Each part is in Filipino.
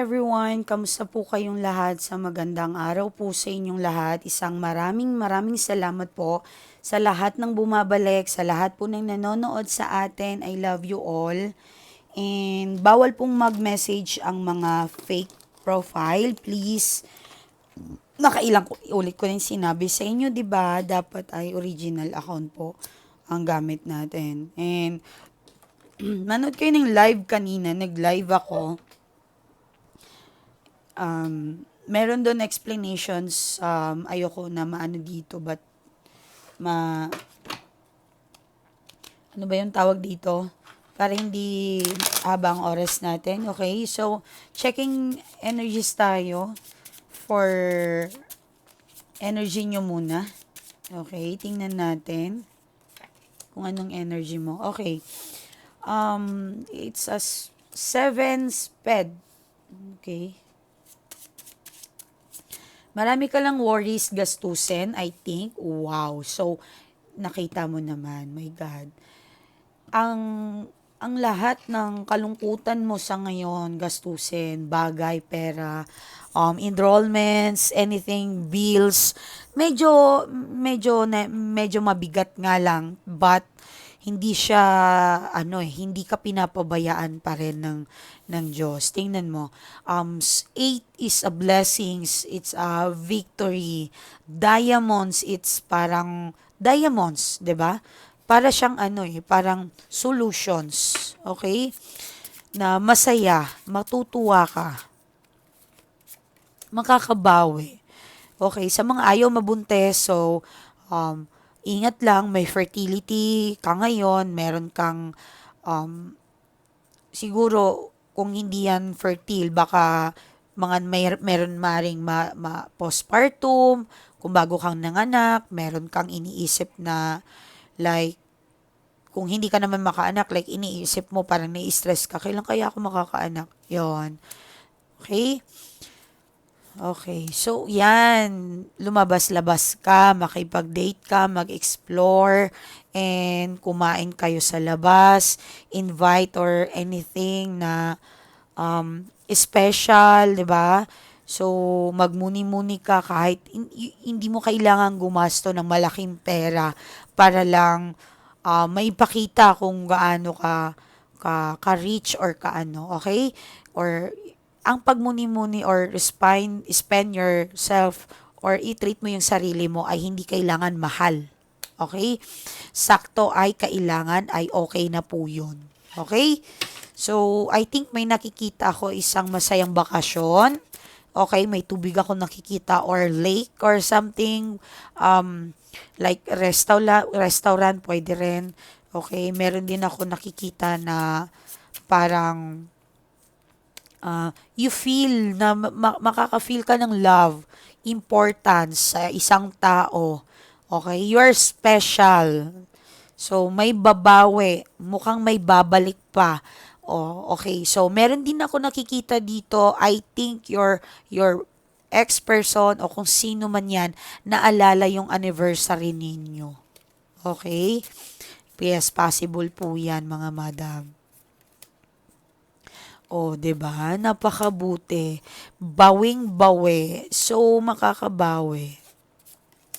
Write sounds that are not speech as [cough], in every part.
everyone, kamusta po kayong lahat sa magandang araw po sa inyong lahat. Isang maraming maraming salamat po sa lahat ng bumabalik, sa lahat po ng nanonood sa atin. I love you all. And bawal pong mag-message ang mga fake profile. Please, nakailang ulit ko rin sinabi sa inyo, di ba? Dapat ay original account po ang gamit natin. And [clears throat] manood kayo ng live kanina, nag-live ako um, meron doon explanations, um, ayoko na maano dito, but ma, ano ba yung tawag dito? Para hindi habang oras natin, okay? So, checking energies tayo for energy nyo muna. Okay, tingnan natin kung anong energy mo. Okay. Um, it's a seven sped. Okay. Marami ka lang worries, gastusin, I think. Wow. So, nakita mo naman. My God. Ang ang lahat ng kalungkutan mo sa ngayon, gastusin, bagay, pera, um, enrollments, anything, bills, medyo, medyo, medyo mabigat nga lang, but, hindi siya ano eh, hindi ka pinapabayaan pa rin ng ng Diyos. Tingnan mo. Um eight is a blessings, it's a victory. Diamonds, it's parang diamonds, 'di ba? Para siyang ano eh, parang solutions, okay? Na masaya, matutuwa ka. Makakabawi. Okay, sa mga ayaw mabuntes, so um ingat lang, may fertility ka ngayon, meron kang, um, siguro, kung hindi yan fertile, baka mga may, meron maring ma, ma, postpartum, kung bago kang nanganak, meron kang iniisip na, like, kung hindi ka naman makaanak, like, iniisip mo, parang nai-stress ka, kailan kaya ako makakaanak? yon Okay? Okay. So, yan. Lumabas-labas ka, makipag-date ka, mag-explore, and kumain kayo sa labas, invite or anything na um, special, di ba? So, magmuni-muni ka kahit hindi mo kailangan gumasto ng malaking pera para lang uh, maipakita kung gaano ka ka, ka-rich or kaano, okay? Or ang pagmuni-muni or spend, spend yourself or i-treat mo yung sarili mo ay hindi kailangan mahal. Okay? Sakto ay kailangan ay okay na po yun. Okay? So, I think may nakikita ako isang masayang bakasyon. Okay, may tubig ako nakikita or lake or something. Um, like restaurant, restaurant pwede rin. Okay, meron din ako nakikita na parang uh, you feel na ma- makaka-feel ka ng love, importance sa isang tao. Okay? You are special. So, may babawi. Mukhang may babalik pa. Oh, okay. So, meron din ako nakikita dito. I think your your ex-person o kung sino man yan, naalala yung anniversary ninyo. Okay? Yes, possible po yan, mga madam. Oh, 'di ba? Napakabuti. Bawing-bawi. So makakabawi.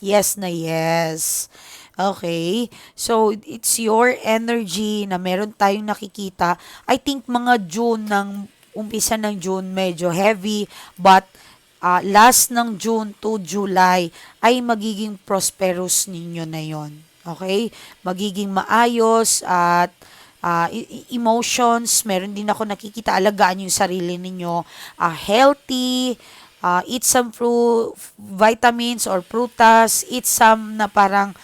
Yes na yes. Okay? So it's your energy na meron tayong nakikita. I think mga June ng umpisa ng June medyo heavy but uh, last ng June to July ay magiging prosperous ninyo na 'yon. Okay? Magiging maayos at uh, emotions, meron din ako nakikita, alagaan yung sarili ninyo, uh, healthy, uh, eat some fruit, vitamins or prutas, eat some na parang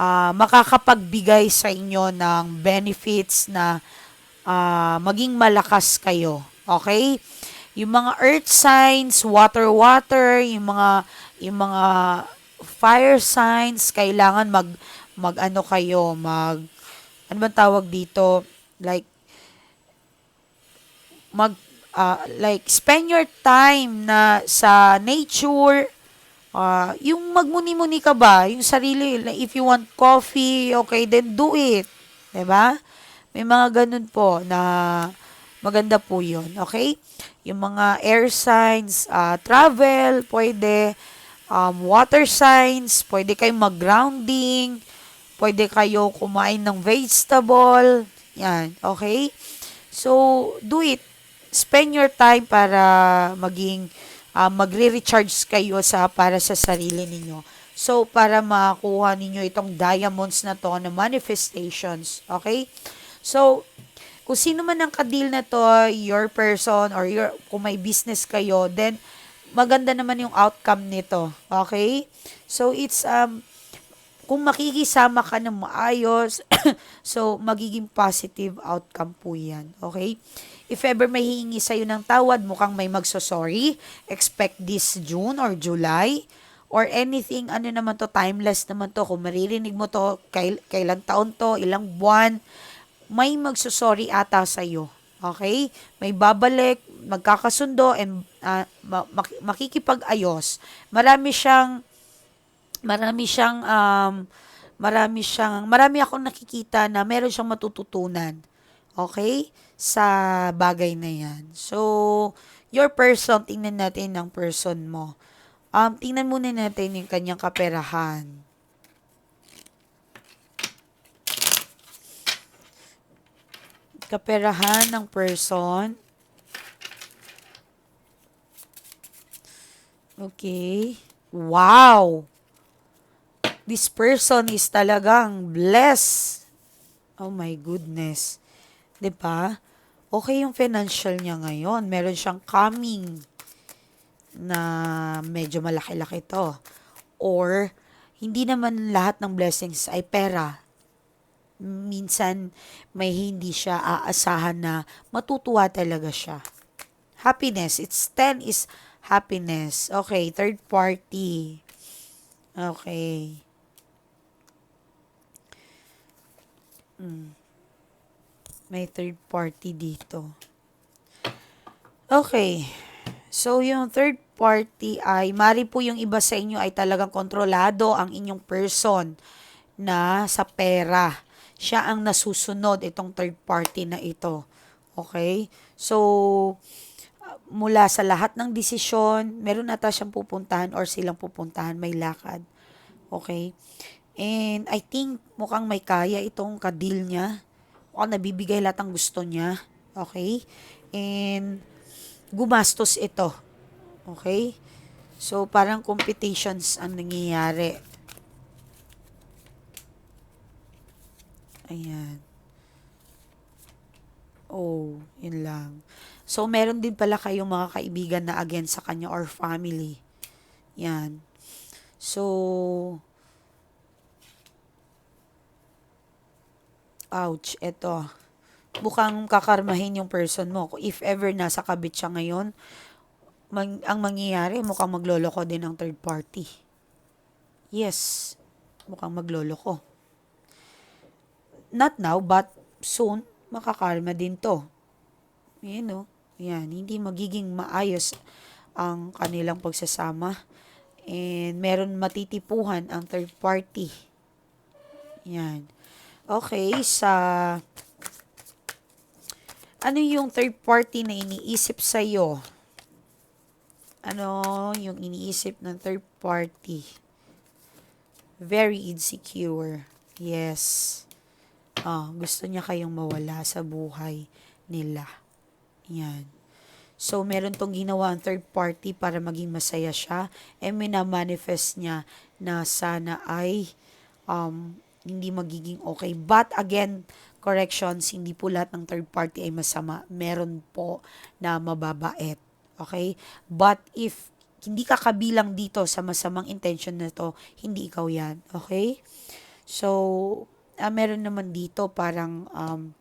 uh, makakapagbigay sa inyo ng benefits na uh, maging malakas kayo. Okay? Yung mga earth signs, water water, yung mga yung mga fire signs, kailangan mag mag ano kayo, mag ano bang tawag dito? Like, mag, uh, like, spend your time na sa nature, uh, yung magmuni-muni ka ba, yung sarili, like, if you want coffee, okay, then do it. ba? May mga ganun po na maganda po yun. Okay? Yung mga air signs, ah, travel, pwede. Um, water signs, pwede kayong mag-grounding. Pwede kayo kumain ng vegetable. Yan. Okay? So, do it. Spend your time para maging uh, magre-recharge kayo sa para sa sarili ninyo. So, para makuha ninyo itong diamonds na to na manifestations. Okay? So, kung sino man ang kadil na to, your person or your, kung may business kayo, then maganda naman yung outcome nito. Okay? So, it's, um, kung makikisama ka ng maayos, [clears throat] so, magiging positive outcome po yan. Okay? If ever may hihingi sa'yo ng tawad, mukhang may magsosorry, expect this June or July, or anything, ano naman to, timeless naman to, kung maririnig mo to, kail, kailan taon to, ilang buwan, may magsosorry ata sa'yo. Okay? May babalik, magkakasundo, and uh, makikipag-ayos. Marami siyang, marami siyang, um, marami siyang, marami akong nakikita na meron siyang matututunan. Okay? Sa bagay na yan. So, your person, tingnan natin ang person mo. Um, tingnan muna natin yung kanyang kaperahan. kaperahan ng person. Okay. Wow! This person is talagang blessed. Oh my goodness. 'Di ba? Okay yung financial niya ngayon. Meron siyang coming na medyo malaki-laki to. Or, hindi naman lahat ng blessings ay pera minsan may hindi siya aasahan na matutuwa talaga siya. Happiness. It's 10 is happiness. Okay, third party. Okay. Hmm. May third party dito. Okay. So, yung third party ay, mari po yung iba sa inyo ay talagang kontrolado ang inyong person na sa pera siya ang nasusunod itong third party na ito. Okay? So, mula sa lahat ng desisyon, meron ata siyang pupuntahan or silang pupuntahan, may lakad. Okay? And I think mukhang may kaya itong kadil niya. Mukhang nabibigay lahat ng gusto niya. Okay? And gumastos ito. Okay? So, parang competitions ang nangyayari. Ayan. Oh, yun lang. So, meron din pala kayong mga kaibigan na against sa kanya or family. Yan. So, ouch, eto. Mukhang kakarmahin yung person mo. If ever nasa kabit siya ngayon, mang, ang mangyayari, mukhang magloloko din ang third party. Yes, mukhang magloloko not now, but soon, makakarma din to. Yan, no? Yan, hindi magiging maayos ang kanilang pagsasama. And meron matitipuhan ang third party. Yan. Okay, sa... Ano yung third party na iniisip sa'yo? Ano yung iniisip ng third party? Very insecure. Yes. Oh, gusto niya kayong mawala sa buhay nila. Yan. So, meron tong ginawa ang third party para maging masaya siya. E minamanifest niya na sana ay um, hindi magiging okay. But again, corrections, hindi po lahat ng third party ay masama. Meron po na mababait. Okay? But if hindi ka kabilang dito sa masamang intention na to, hindi ikaw yan. Okay? So, uh, meron naman dito parang um,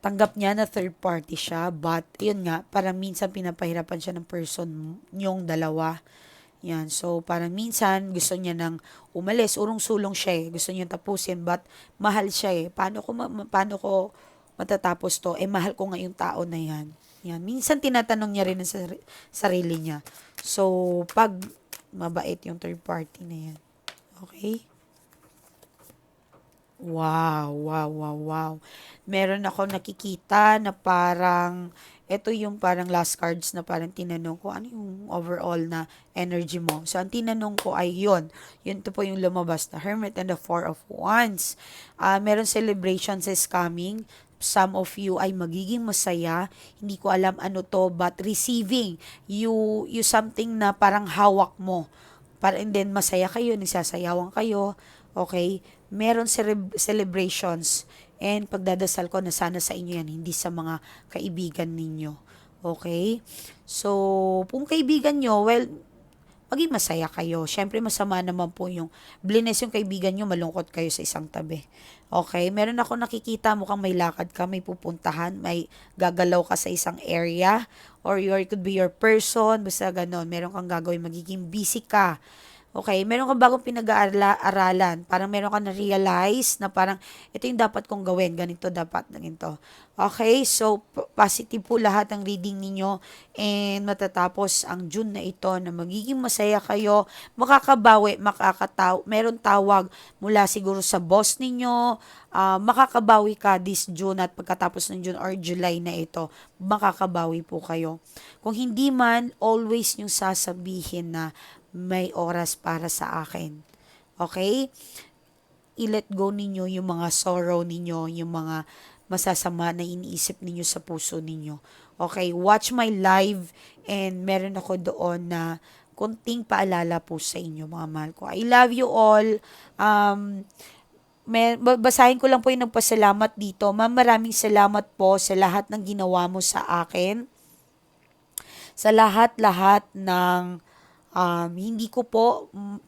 tanggap niya na third party siya but yun nga parang minsan pinapahirapan siya ng person yung dalawa yan. So parang minsan gusto niya nang umalis. Urong-sulong siya eh. Gusto niya tapusin but mahal siya eh. Paano ko ma- paano ko matatapos to? Eh mahal ko nga yung tao na yan. Yan. Minsan tinatanong niya rin sa sarili niya. So pag mabait yung third party na yan. Okay? Wow, wow, wow, wow. Meron ako nakikita na parang, ito yung parang last cards na parang tinanong ko, ano yung overall na energy mo? So, ang tinanong ko ay yun. Yun to po yung lumabas na Hermit and the Four of Wands. Ah, meron celebrations is coming. Some of you ay magiging masaya. Hindi ko alam ano to, but receiving you, you something na parang hawak mo. Para, and then masaya kayo, nagsasayawan kayo. Okay? Meron cere- celebrations and pagdadasal ko na sana sa inyo yan, hindi sa mga kaibigan ninyo. Okay? So, kung kaibigan nyo, well, maging masaya kayo. Siyempre, masama naman po yung blines yung kaibigan nyo, malungkot kayo sa isang tabi. Okay? Meron ako nakikita, mukhang may lakad ka, may pupuntahan, may gagalaw ka sa isang area, or your, it could be your person, basta ganon. Meron kang gagawin, magiging busy ka. Okay, meron kang bagong pinag-aaralan. Parang meron ka na-realize na parang ito yung dapat kong gawin. Ganito dapat ganito. Okay, so positive po lahat ng reading ninyo and matatapos ang June na ito na magiging masaya kayo, makakabawi, makakataw, meron tawag mula siguro sa boss ninyo, ah, makakabawi ka this June at pagkatapos ng June or July na ito, makakabawi po kayo. Kung hindi man, always yung sasabihin na may oras para sa akin. Okay? I-let go ninyo yung mga sorrow ninyo, yung mga masasama na iniisip ninyo sa puso ninyo. Okay, watch my live and meron ako doon na kunting paalala po sa inyo mga mahal ko. I love you all. Um, may, basahin ko lang po yung nagpasalamat dito. Ma'am, maraming salamat po sa lahat ng ginawa mo sa akin. Sa lahat-lahat ng Um, hindi ko po mm,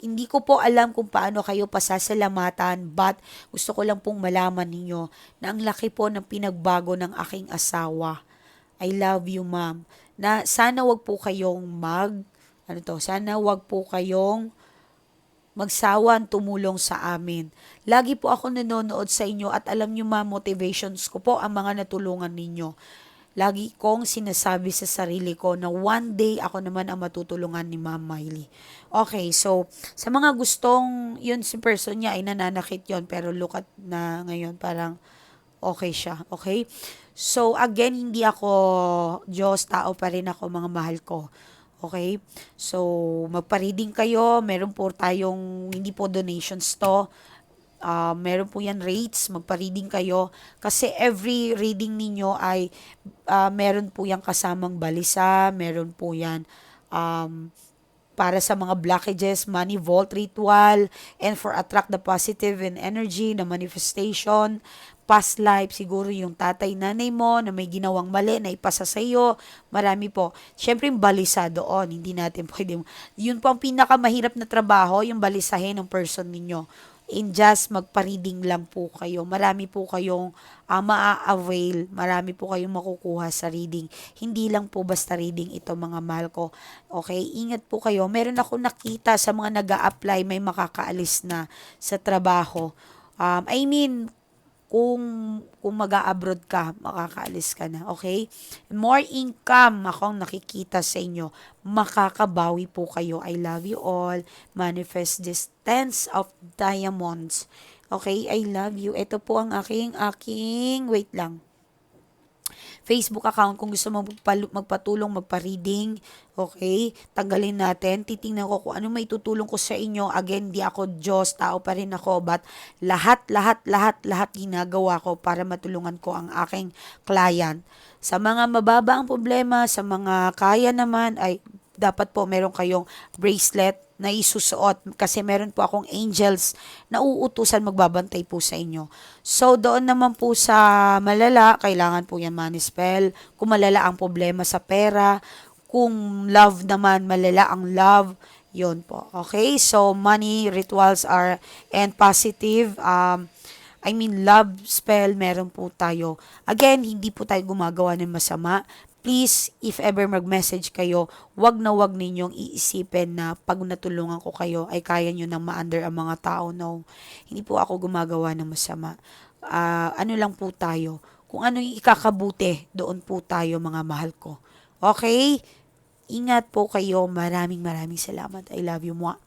hindi ko po alam kung paano kayo pasasalamatan but gusto ko lang pong malaman ninyo na ang laki po ng pinagbago ng aking asawa. I love you, ma'am. Na sana wag po kayong mag ano to, sana wag po kayong magsawan tumulong sa amin. Lagi po ako nanonood sa inyo at alam niyo ma motivations ko po ang mga natulungan ninyo. Lagi kong sinasabi sa sarili ko na one day ako naman ang matutulungan ni Ma'am Miley. Okay, so sa mga gustong yun si person niya ay nananakit yon pero look at na ngayon parang okay siya. Okay? So again, hindi ako Diyos, tao pa rin ako mga mahal ko. Okay? So, magpa-reading kayo. Meron po tayong, hindi po donations to uh, meron po yan rates, magpa-reading kayo. Kasi every reading ninyo ay uh, meron po yan kasamang balisa, meron po yan um, para sa mga blockages, money vault ritual, and for attract the positive and energy, the manifestation, past life, siguro yung tatay, nanay mo na may ginawang mali na ipasa sa iyo. Marami po. Siyempre, yung balisa doon, hindi natin [laughs] pwede. Yun po ang pinakamahirap na trabaho, yung balisahin ng person ninyo in just magpa-reading lang po kayo. Marami po kayong uh, maa-avail, marami po kayong makukuha sa reading. Hindi lang po basta reading ito mga mahal ko. Okay, ingat po kayo. Meron ako nakita sa mga nag apply may makakaalis na sa trabaho. Um, I mean, kung kung mag-abroad ka, makakaalis ka na, okay? More income akong nakikita sa inyo. Makakabawi po kayo. I love you all. Manifest this tens of diamonds. Okay? I love you. Ito po ang aking, aking, wait lang. Facebook account kung gusto mo magpatulong, magpa-reading, okay? Tanggalin natin. Titingnan ko kung ano may tutulong ko sa inyo. Again, di ako Diyos, tao pa rin ako, but lahat, lahat, lahat, lahat ginagawa ko para matulungan ko ang aking client. Sa mga mababa ang problema, sa mga kaya naman, ay dapat po meron kayong bracelet na isusuot kasi meron po akong angels na uutusan magbabantay po sa inyo. So, doon naman po sa malala, kailangan po yan money spell. Kung malala ang problema sa pera, kung love naman, malala ang love, yon po. Okay? So, money rituals are and positive um, I mean, love spell, meron po tayo. Again, hindi po tayo gumagawa ng masama please, if ever mag-message kayo, wag na wag ninyong iisipin na pag natulungan ko kayo ay kaya nyo nang ma-under ang mga tao. No, hindi po ako gumagawa ng masama. Uh, ano lang po tayo. Kung ano yung ikakabuti, doon po tayo mga mahal ko. Okay? Ingat po kayo. Maraming maraming salamat. I love you. Mwah.